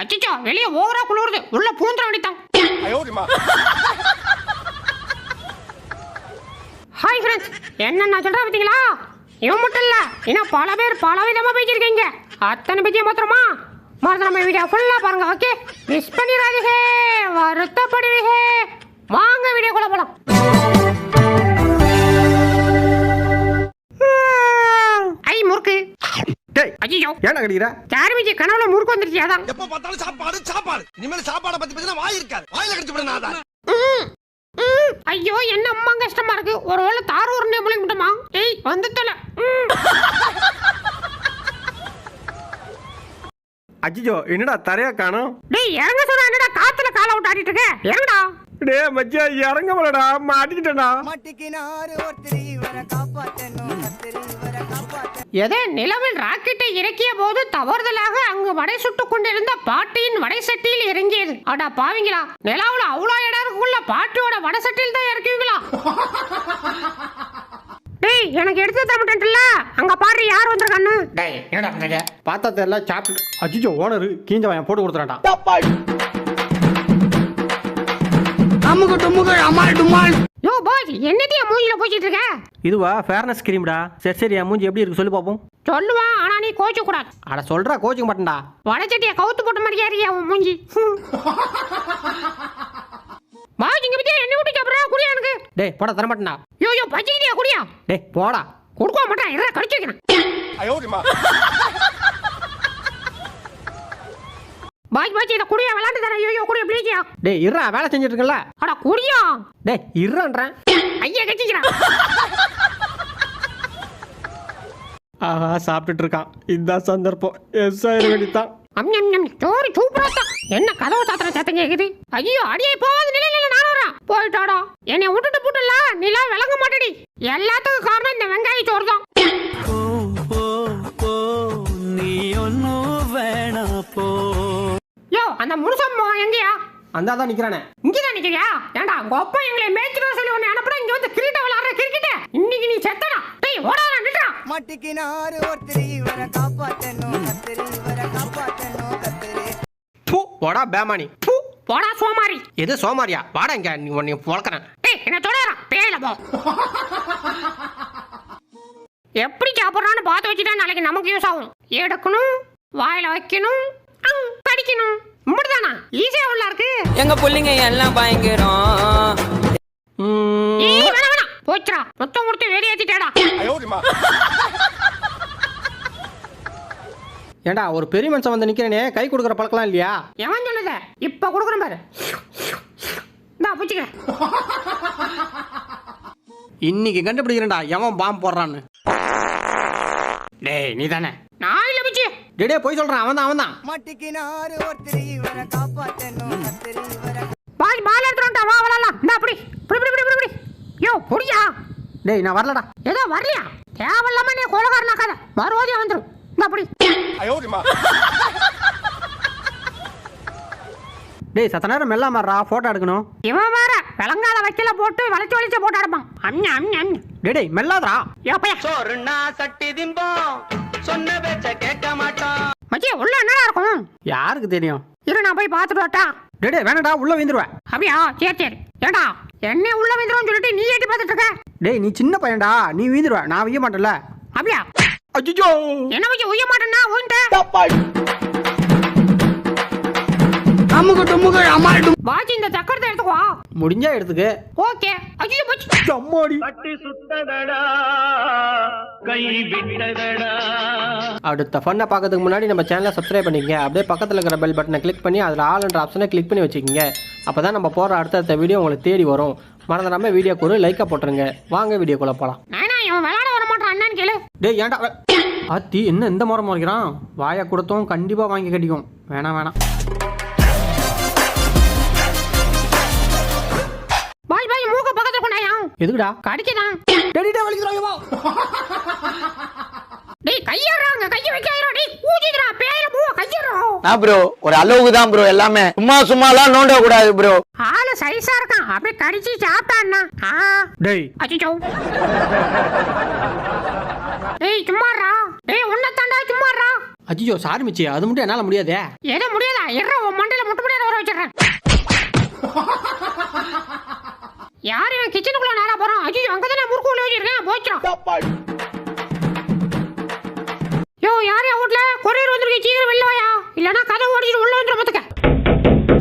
அச்சச்சோ வெளியே ஓவரா குளிருது. உள்ள பூந்துற வேண்டித்தான் ஹாய் ஃப்ரெண்ட்ஸ் என்ன நான் சொல்றேன் பார்த்தீங்களா? இவன் மட்டும் இல்ல. இன்னும் பல பேர் பல விதமா பேசியிருக்கீங்க. அத்தனை பேச்சியும் மாத்திரமா மறந்து நம்ம வீடியோ ஃபுல்லா பாருங்க ஓகே மிஸ் பண்ணிடாதீங்க. வருத்தப்படுவீங்க. வாங்க வீடியோக்குள்ள போலாம். டேய் ஐயோ கனவுல முறுக்கு வந்துருச்சு அதான். எப்ப பார்த்தாலும் சாப்பாடு சாப்பாடு. இனிமேல் சாப்பாடை பத்தி பேசினா வாய் இருக்காது. வாயில கடிச்சு விட நான் ம், ம். ஐயோ என்ன அம்மா கஷ்டமா இருக்கு. ஒருவேளை தார் ஒரு நேம் விட்டுமா ஏய் வந்து தொலை ம். அஜிஜோ என்னடா தரையா காணோம்? டேய் இறங்க சொன்னா என்னடா காத்துல கால விட்டு ஆடிட்டு இருக்க? இறங்கடா. டே மச்சியா இறங்க போலடா. மாட்டிக்கிட்டேன்டா மாட்டிக்கினாரு ஒருத்தர் இவரை காப்பாத்தணும். கத்திரி இவரை காப்பாத்த எதை நிலவில் ராக்கெட்டை இறக்கிய போது தவறுதலாக அங்கு வடை சுட்டுக் கொண்டிருந்த பாட்டியின் வடை சட்டியில் இறங்கியது. அடா பாவிங்களா நிலாவுல அவ்வளோ இடம் இருக்குள்ள பாட்டியோட வடை சட்டியில் தான் இறக்குவீங்களா? டேய் எனக்கு எடுத்து தரமாட்டேன்ல அங்க பாரு யார் வந்திருக்கான்னு. டேய் என்னடா பண்றீங்க பார்த்தா தெரியல சாப்பிட்டு அஜிஜோ ஓனரு கீஞ்ச வாயன் போட்டு கொடுத்துறான்டா. அமுகு டுமுகு அமால் டுமால் யோ பாஸ் என்னத்தைய மூஞ்சில போச்சிட்டு இருக்க? இதுவா ஃபேர்னஸ் கிரீம்டா சரி சரி என் மூஞ்சி எப்படி இருக்கு சொல்லி பார்ப்போம் சொல்லுவான் ஆனா நீ கோச்ச கூடாது அட சொல்றா கோச்சிக்க மாட்டேன்டா. வடச்சட்டிய கவுத்து போட்ட மாதிரியா இருக்கியா உன் மூஞ்சி. பாஸ் இங்க பத்தியா என்ன விட்டு சாப்பிடுறா? குடியா எனக்கு. டேய் போட தர மாட்டேன்டா. யோ யோ பச்சிக்கிட்டியா குடியா? டேய் போடா. கொடுக்க மாட்டான் இற கடிச்சு வைக்கிறேன். பாய் பாய் இதை குடியா விளாண்டு தரேன் ஐயோ குடியா ப்ளீஸியா டேய் இருடா வேலை செஞ்சுட்டு இருக்கல அட குடியா? டேய் இருன்றேன் ஐயா கடிச்சிக்கிறான் ஆஹா சாப்பிட்டுட்டு இருக்கான் இதான் சந்தர்ப்பம். எஸ் ஆயிரம் வேண்டித்தான். அம் ஞம் ஞம் சோறு சூப்பரா என்ன கதவு சாத்திர சத்தம் கேக்குது ஐயோ அடியே போகாத நிலையில நான் வரேன் போயிட்டாடா. என்னை விட்டுட்டு போட்டுல நிலா விளங்க மாட்டடி. எல்லாத்துக்கும் காரணம் இந்த வெங்காய சோறு தான் அந்த மகன் எங்கயா? அந்த தான் நிக்கிறானே. இங்கதான் நிக்கிறியா? ஏண்டா உங்க அப்பா எங்களை மேய்ச்சிட்டு சொல்லி உன்னை அனுப்புற இங்க வந்து கிரிக்கெட் விளையாடுற கிரிக்கெட் இன்னைக்கு நீ செத்தடா. டேய் ஓடாத நின்றா மாட்டிக்கினாரு ஒருத்தர் இவரை காப்பாத்தணும் கத்திரி இவரை காப்பாத்தணும் கத்திரி. பூ போடா பேமானி. பூ போடா சோமாரி. எது சோமாரியா? வாடா இங்க நீ உன்னை வளர்க்குறேன். டேய் என்ன தொடரா பேயில போ. எப்படி சாப்பிட்றான்னு பார்த்து வச்சுட்டா நாளைக்கு நமக்கு யூஸ் ஆகும். எடுக்கணும் வாயில வைக்கணும் கடிக்கணும். இப்படிதானா ஈஸியா உள்ள இருக்கு? எங்க புள்ளிங்க எல்லாம் பயங்கரம். ஏய் வேணாம் வேணாம். போச்சுடா. மொத்தம் கொடுத்து வெளியேற்றிட்டேடா ஏண்டா ஒரு பெரிய மனுஷன் வந்து நிக்கிறேனே கை கொடுக்குற பழக்கலாம் இல்லையா? எவன் சொல்லுத? இப்ப கொடுக்குறேன் பாரு. இந்தா பூச்சிக்க. இன்னைக்கு கண்டுபிடிக்கிறேன்டா எவன் பாம்பு போடுறான்னு. டேய் நீ தானே நான் டேய், போய் சொல்றான் அவன் தான் அவன் தான் மாட்டிக்கினாரு ஒருத்தர் இவரை காப்பாத்தணும் கத்திரி இவரை பால் பால் எடுத்துட்டா வா விளாடலாம் இந்த அப்படி இப்படி இப்படி இப்படி இப்படி யோ புடியா? டேய் நான் வரலடா. ஏதோ வரலையா தேவையில்லாம நீ கொலகாரனாக்காத மறுபடியும் வந்துடும் இந்த அப்படி டேய் சத்த நேரம் மெல்ல மாறா போட்டோ எடுக்கணும். இவன் வேற விளங்காத வைக்கல போட்டு வளைச்சு வளைச்சு போட்டு அம்யா அம்யா அம்யா டேய் டேய் மெல்லாதடா. யோ பையா. சோறுனா சட்டி திம்போம். சொன்ன பேச்ச கேட்க மாட்டோம் மச்சி உள்ள என்னடா இருக்கும்? யாருக்கு தெரியும்? இரு நான் போய் பார்த்துட்டு வரட்டா. டேய் டேய் வேணாடா உள்ள விந்துருவேன் அப்படியா? சரி சரி. ஏடா என்ன உள்ள வந்துடும் சொல்லிட்டு நீ ஏட்டி பார்த்துட்டு இருக்க? டேய் நீ சின்ன பையன்டா நீ வீந்துருவ நான் வீய மாட்டேன்ல. அப்படியா? அஜிஜோ! என்ன வச்சு உய்ய மாட்டேன்னா உன்ட்ட அமுகு டுமுகு அமால் டும் பாச்சி இந்த சக்கரத்தை எடுத்துக்கோ. முடிஞ்சா எடுத்துக்க. ஓகே. ஐயோ போச்சு. அம்மாடி அடுத்த ஃபன்னை பார்க்கறதுக்கு முன்னாடி நம்ம சேனலை சப்ஸ்கிரைப் பண்ணிக்கங்க. அப்படியே பக்கத்தில் இருக்கிற பெல் பட்டனை கிளிக் பண்ணி அதில் ஆல்ன்ற ஆப்ஷனை கிளிக் பண்ணி வச்சுக்கோங்க. அப்போ தான் நம்ம போகிற அடுத்தடுத்த வீடியோ உங்களுக்கு தேடி வரும். மறந்துடாம வீடியோக்கு ஒரு லைக்கை போட்டுருங்க. வாங்க வீடியோக்குள்ளே போகலாம் நானா இவன் விளையாட வர மாட்டான் என்னன்னு கேளு. டேய் ஏன்டா? ஆத்தி என்ன இந்த முறை முறைக்கிறான்? வாயை கொடுத்தோம் கண்டிப்பாக வாங்கி கட்டிக்கும். வேணாம் வேணாம். எதுக்குடா? கடிக்கதான் டேடி டே வலிக்குறாங்க டேய் கையறாங்க கைய வைக்காயிரா டேய் ஊதிடா பேயில மூவ கையறோம் நான் ப்ரோ ஒரு அளவுக்கு தான் ப்ரோ எல்லாமே. சும்மா சும்மாலாம் நோண்ட கூடாது ப்ரோ ஆளு சைஸா இருக்கான். அப்படியே கடிச்சு சாப்பிட்டான்னா? ஆ. டேய். அச்சோ டேய் சும்மாறா டேய் உன்ன தாண்டா சும்மாறா அஜிஜோ சாரி மச்சி. அது மட்டும் என்னால் முடியாதே. எது முடியாதா? எற உன் மண்டையில முட்டு முடியாத வர வச்சிடுறேன். யார்? இவன் கிச்சனுக்குள்ள நேரா போறான் ஐயோ அங்க தானே முறுக்கு உள்ள வச்சிருக்கேன். போச்சிடும் யோ யார் யா வீட்ல? கொரியர் வந்திருக்கு சீக்கிரம் வெளில வாயா. இல்லனா கதை ஓடிட்டு உள்ள வந்துரும் பாத்துக்க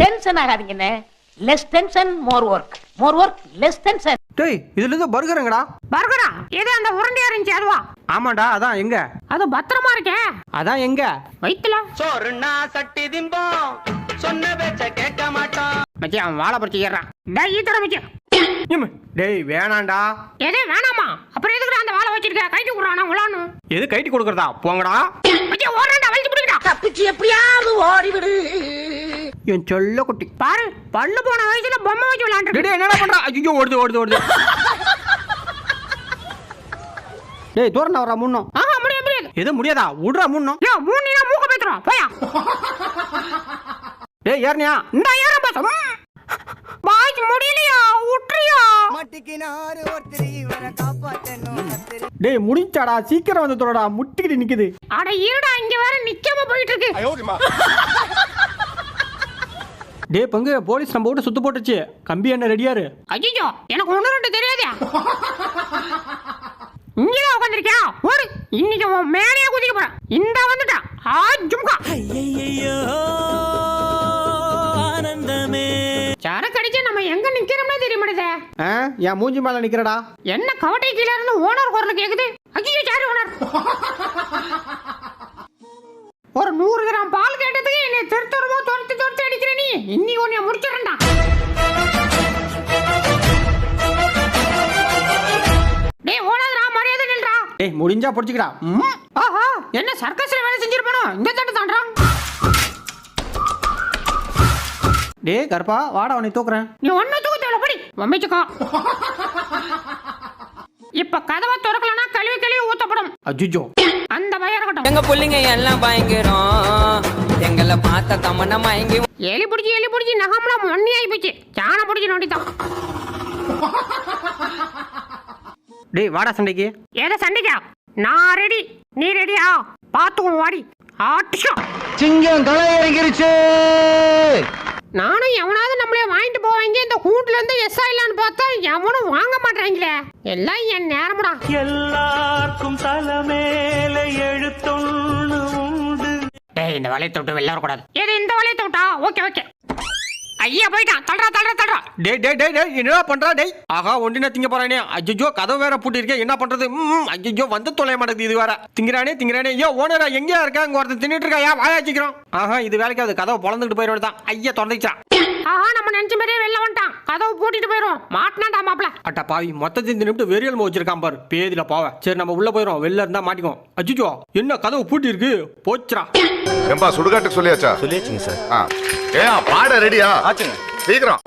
tension ஆகாதீங்கண்ணே less tension more work more work less tension டேய் இதுல இருந்து பர்கருங்கடா பர்கரா எது அந்த உருண்டையா இருந்துச்சு அதுவா? ஆமாடா அதான் எங்க? அது பத்திரமா இருக்கே. அதான் எங்க? வயித்துல. சோறுனா சட்டி திம்போம் சொன்ன பேச்ச கேட்க மாட்டோம். மச்சி அவன் வாழை பறிச்சு ஏறான் டேய் ஈத்தர மச்சி டேய் வேணாண்டா. எதே வேணாமா? அப்புறம் எதுக்குடா அந்த வாழை வச்சிருக்க? கைட்டு விடுறானா உலான்னு எது கைட்டி கொடுக்கறதா? போங்கடா. மச்சி ஓடுறான்டா வலிச்சு பிடிக்கடா. தப்பிச்சு எப்படியாவது ஓடிவிடு. என் சொல்ல குட்டி. பாரு பல்லு போன வயசுல பொம்மை வச்சு விளையாண்டு என்னடா பண்றா? ஐயோ ஓடுது ஓடுது ஓடுது. டேய் தூரம் வரா முன்னும் ஆஹா முடியாது முடியாது. எது முடியாதா? விடுறா முன்னும் யோ மூணு நேரம் மூக்க பேத்துறோம் போயா. டேய் ஏறனியா? இந்த ஏறம் பேச பாய்ஸ் முடியலையா? மாட்டிக்கினாரு ஒருத்தர் இவரை காப்பாத்தணும் கத்திரி டேய் முடிஞ்சாடா? சீக்கிரம் வந்து தொடடா முட்டிக்கிட்டு நிக்குது. அட இருடா இங்க வேற நிக்காம போயிட்டு இருக்கு டேய் பங்கு போலீஸ் நம்ம விட்டு சுத்து போட்டுச்சு கம்பி என்ன ரெடியாரு? ஐயோ எனக்கு ஒண்ணு ரெண்டு தெரியாதே. இங்கதான் உட்காந்துருக்கியா ஓடு இன்னைக்கு உன் மேலேயே குதிக்க போறேன். இந்த எங்க நிக்கிறோம்னே தெரிய மாட்டேதே என் மூஞ்சி மேல நிக்கிறடா. என்ன கவட்டை கீழ இருந்து ஓனர் குரல் கேக்குது? ஐயோ சாரி ஓனர்? ஒரு நூறு கிராம் பால் கேட்டதுக்கு என்னை திருத்தரமோ துரத்தி துரத்தி அடிக்கிற நீ? இன்னி உன்னை முடிச்சிடண்டா டேய் ஓடாதடா மரியாதை நில்றா டேய் முடிஞ்சா பிடிச்சிக்கடா. ஆஹா என்ன சர்க்கஸ்ல வேலை செஞ்சிருப்பானோ? இந்த தட்டு தாண்டான் டேய் கருப்பா வாடா உன்னை தூக்குறேன். நீ ஒன்னும் தூக்க தேவை படி. வம்பிச்சுக்கோ இப்ப கதவை திறக்கலனா கழுவி கழுவி ஊத்தப்படும். அஜிஜோ. அந்த பயம் இருக்கட்டும். எங்க புள்ளைங்க எல்லாம் பயங்கரம். எங்களை பார்த்த தமன மயங்கி எலி பிடிச்சி எலி பிடிச்சி நகம்லாம் மண்ணி ஆகி போச்சு. சாணம் பிடிச்சி நோண்டித்தான். டேய் வாடா சண்டைக்கு. ஏதோ சண்டைக்கா. நான் ரெடி நீ ரெடியா பார்த்துக்கோ வாடி. ஆட்டிஷா சிங்கம் களை இறங்கிருச்சு நானும் எவனாவது நம்மளே வாங்கிட்டு போவாங்க இந்த கூட்டுல இருந்து எஸ் ஆயிலான்னு பார்த்தா எவனும் வாங்க மாட்டாங்களே எல்லாம் என் நேரமுடா. எல்லாருக்கும் தலைமேல எழுத்தொன்னு உண்டு. டேய் இந்த வலையை தொட்டு வெளில வரக்கூடாது. இந்த வலையை தொட்டா ஓகே ஓகே. ஐயா போயிட்டான். தள்ளுறா தள்ளுறா தள்ளுறா. டேய் டேய் டேய் டேய் என்னடா பண்றா டேய்? ஆகா ஒண்டினா திங்க போறானே. அஜிஜோ கதவு வேற பூட்டிருக்கே. என்ன பண்றது? ம் அஜிஜோ வந்து தொலைய மாட்டேங்குது இது வேற. திங்கிறானே திங்கிறானே. ஐயோ ஓனரா எங்கயா இருக்கா? இங்க ஒருத்தன் தின்னுட்டு இருக்கா யா வாயாச்சிக்கிறோம். ஆஹா இது வேலைக்கு அது கதவை பொழந்துட்டு போயிட தான். ஐயா திறந்துச்சான் ஆஹா நம்ம நினைச்ச மாதிரியே வெளில வந்துட்டான். கதவு பூட்டிட்டு போயிரும். மாட்டினாண்டா மாப்ள அட்டா பாவி மொத்தத்தையும் தின்னுட்டு வெறியல் வச்சிருக்கான் பாரு. பேதில போவ. சரி நம்ம உள்ள போயிரும். வெளில இருந்தா மாட்டிக்கும் அஜிஜோ என்ன கதவு பூட்டி இருக்கு போச்சுடா. ஏம்பா சுடுகாட்டுக்கு சொல்லியாச்சா? சொல்லியாச்சுங்க சார். ஏன் பாட ரெடியா? ஆச்சுங்க. சீக்கிரம்.